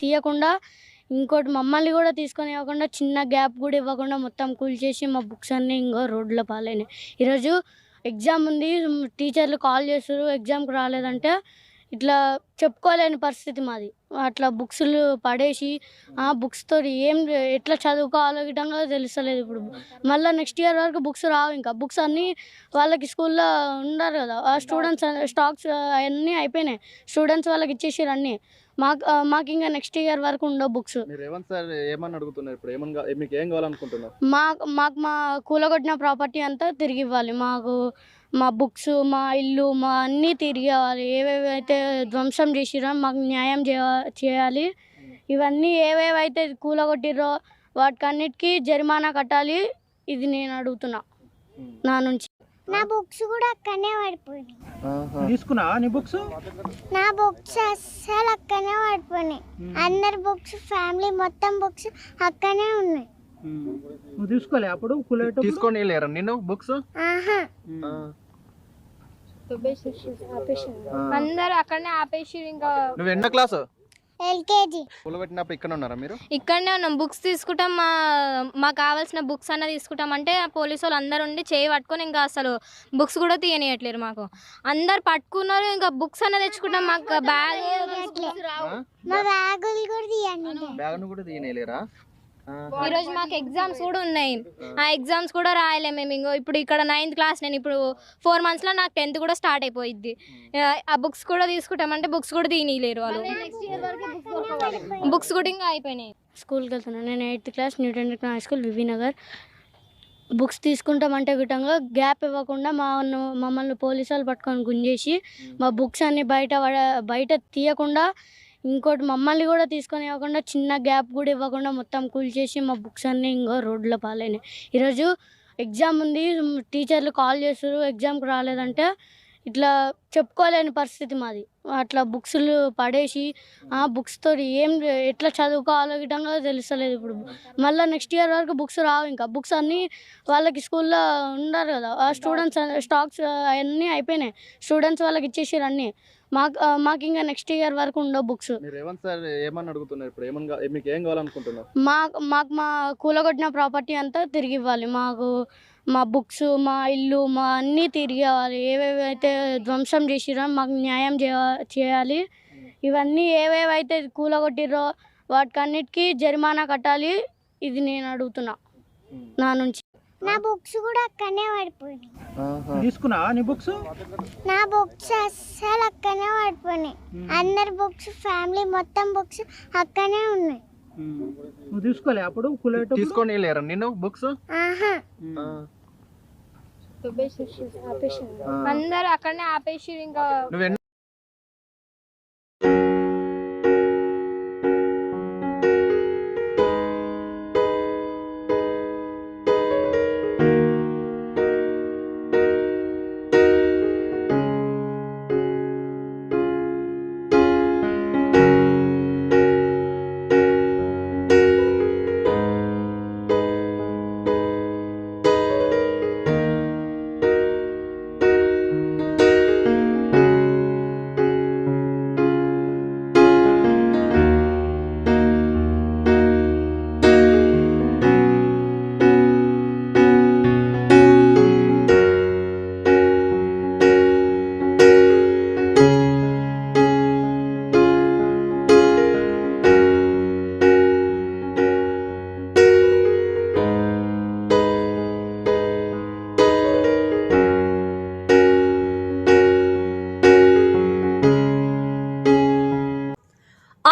తీయకుండా ఇంకోటి మమ్మల్ని కూడా తీసుకొని ఇవ్వకుండా చిన్న గ్యాప్ కూడా ఇవ్వకుండా మొత్తం కూల్చేసి మా బుక్స్ అన్నీ ఇంకో రోడ్ల పాలైనాయి. ఈరోజు ఎగ్జామ్ ఉంది టీచర్లు కాల్ చేస్తారు ఎగ్జామ్కి రాలేదంటే ఇట్లా చెప్పుకోలేని పరిస్థితి మాది. అట్లా బుక్స్లు పడేసి ఆ బుక్స్తో ఏం ఎట్లా చదువుకోవాలో విధంగా తెలుస్తలేదు ఇప్పుడు. మళ్ళీ నెక్స్ట్ ఇయర్ వరకు బుక్స్ రావు ఇంకా. బుక్స్ అన్నీ వాళ్ళకి స్కూల్లో ఉన్నారు కదా. ఆ స్టూడెంట్స్ స్టాక్స్ అవన్నీ అయిపోయినాయి. స్టూడెంట్స్ వాళ్ళకి ఇచ్చేసారు అన్నీ. మాకు మాకు ఇంకా నెక్స్ట్ ఇయర్ వరకు ఉండవు బుక్స్ మీరు రేవంత్ సార్ ఏమని అడుగుతున్నారు? ఇప్పుడు ఏమని కా- మీకు ఏం కావాలనుకుంటున్నారు? మాకు మాకు మా కూలగొట్టిన ప్రాపర్టీ అంతా తిరిగి ఇవ్వాలి. మాకు మా బుక్స్ మా ఇల్లు మా అన్నీ తిరిగి ఇవ్వాలి. ఏవేవైతే ధ్వంసం చేసిరో మాకు న్యాయం చేయ- చేయాలి. ఇవన్నీ ఏవేవైతే కూలగొట్టిరో వాటికన్నిటికీ జరిమానా కట్టాలి. ఇది నేను అడుగుతున్నా. నా నుంచి. నా బుక్స్ కూడా అక్కడనే పడిపోయినాయి. తీసుకున్నావా నీ బుక్స్ నా బుక్స్ అస్సలు అక్కడనే పడిపోయినాయి. అందరి బుక్స్ ఫ్యామిలీ మొత్తం బుక్స్ అక్కడనే ఉన్నాయి. నువ్వు తీసుకోలే అప్పుడు కులేట తీసుకొని లేరా నిన్ను బుక్స్ ఆహా. అందరు అక్కడనే ఆపేసి ఇంకా. నువ్వు ఎన్నో క్లాస్ ఎల్కేజీ. కూలబెట్టినప్పుడు ఇక్కడ ఉన్నారా మీరు? ఇక్కడనే ఉన్నాం. బుక్స్ తీసుకుంటాం. మా మాకు కావాల్సిన బుక్స్ అన్న తీసుకుంటాం. అంటే పోలీసు వాళ్ళు అందరు ఉండి చేయి పట్టుకొని ఇంకా అసలు బుక్స్ కూడా తీయనియట్లేరు మాకు. అందరు పట్టుకున్నారు ఇంకా బుక్స్ అన్న తెచ్చుకుంటాం. మాకు బ్యాగ్ మా బ్యాగులు కూడా తీయండి. కూడా తీయలేరా ఈరోజు మాకు ఎగ్జామ్స్ కూడా ఉన్నాయి. ఆ. ఎగ్జామ్స్ కూడా రాయలేము మేము. ఇంకో ఇప్పుడు ఇక్కడ నైన్త్ క్లాస్ నేను ఇప్పుడు ఫోర్ మంత్స్లో నాకు టెన్త్ కూడా స్టార్ట్ అయిపోయిద్ది. ఆ, బుక్స్ కూడా తీసుకుంటామంటే బుక్స్ కూడా తీయలేరు వాళ్ళు. బుక్స్ కూడా ఇంకా అయిపోయినాయి. స్కూల్కి వెళ్తున్నాను. నేను eighth class Newton high school VV Nagar books తీసుకుంటామంటే విధంగా గ్యాప్ ఇవ్వకుండా మా మమ్మల్ని పోలీసు వాళ్ళు పట్టుకొని గుంజేసి మా బుక్స్ అన్ని బయట బయట తీయకుండా ఇంకోటి మమ్మల్ని కూడా తీసుకొని ఇవ్వకుండా చిన్న గ్యాప్ కూడా ఇవ్వకుండా మొత్తం కూల్చేసి మా బుక్స్ అన్నీ ఇంకో రోడ్ల పాలైనాయి. ఈరోజు ఎగ్జామ్ ఉంది టీచర్లు కాల్ చేస్తారు ఎగ్జామ్కి రాలేదంటే ఇట్లా చెప్పుకోలేని పరిస్థితి మాది. అట్లా బుక్స్లు పడేసి ఆ బుక్స్తో ఏం ఎట్లా చదువుకోవాలో విధంగా తెలుస్తలేదు ఇప్పుడు. మళ్ళీ నెక్స్ట్ ఇయర్ వరకు బుక్స్ రావు ఇంకా. బుక్స్ అన్నీ వాళ్ళకి స్కూల్లో ఉన్నారు కదా. ఆ స్టూడెంట్స్ స్టాక్స్ అవన్నీ అయిపోయినాయి. స్టూడెంట్స్ వాళ్ళకి ఇచ్చేసారు అన్నీ. మాకు మాకు ఇంకా నెక్స్ట్ ఇయర్ వరకు ఉండవు బుక్స్ మీకు మా కూలగొట్టిన ప్రాపర్టీ అంతా తిరిగి ఇవ్వాలి మాకు మా బుక్స్ మా ఇల్లు మా అన్నీ తిరిగి ఇవ్వాలి ఏవేవైతే ధ్వంసం చేసిరో మాకు న్యాయం చేయ- చేయాలి. ఇవన్నీ ఏవేవైతే కూలగొట్టిరో వాటికన్నిటికీ జరిమానా కట్టాలి. ఇది నేను అడుగుతున్నా. నా నుంచి. నా బుక్స్ కూడా అక్కడనే పడిపోయినాయి. ఆహా. తీసుకున్నావా నీ బుక్స్? నా బుక్స్ అస్సలు అక్కడనే పడిపోయినాయి. అందరి బుక్స్ ఫ్యామిలీ మొత్తం బుక్స్ అక్కడనే ఉన్నాయి. నువ్వు తీసుకోలే అప్పుడు కులేట తీసుకొని లేరా నిన్ను బుక్స్? ఆహా. అందరు అక్కడనే ఆపేసి ఇంకా.